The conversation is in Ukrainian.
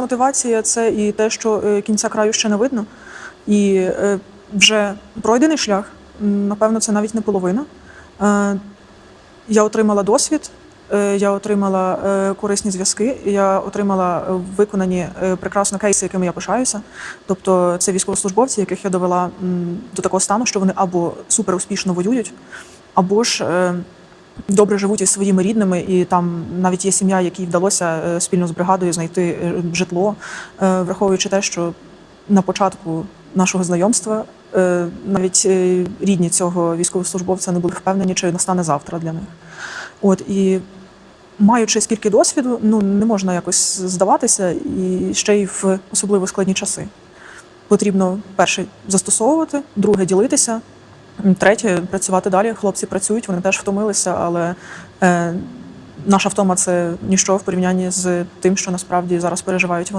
мотивація це і те, що е, кінця краю ще не видно, і е, вже пройдений шлях. Напевно, це навіть не половина. Е, Я отримала досвід, я отримала корисні зв'язки, я отримала виконані прекрасно кейси, якими я пишаюся. Тобто, це військовослужбовці, яких я довела до такого стану, що вони або супер успішно воюють, або ж добре живуть із своїми рідними, і там навіть є сім'я, якій вдалося е, спільно з бригадою знайти е, житло, е, враховуючи те, що на початку нашого знайомства навіть рідні цього військовослужбовця не були впевнені, чи настане завтра для них. От і маючи скільки досвіду, ну не можна якось здаватися, і ще й в особливо складні часи. Потрібно перше застосовувати, друге ділитися, третє працювати далі. Хлопці працюють, вони теж втомилися, але е, наша втома це ніщо в порівнянні з тим, що насправді зараз переживають вони.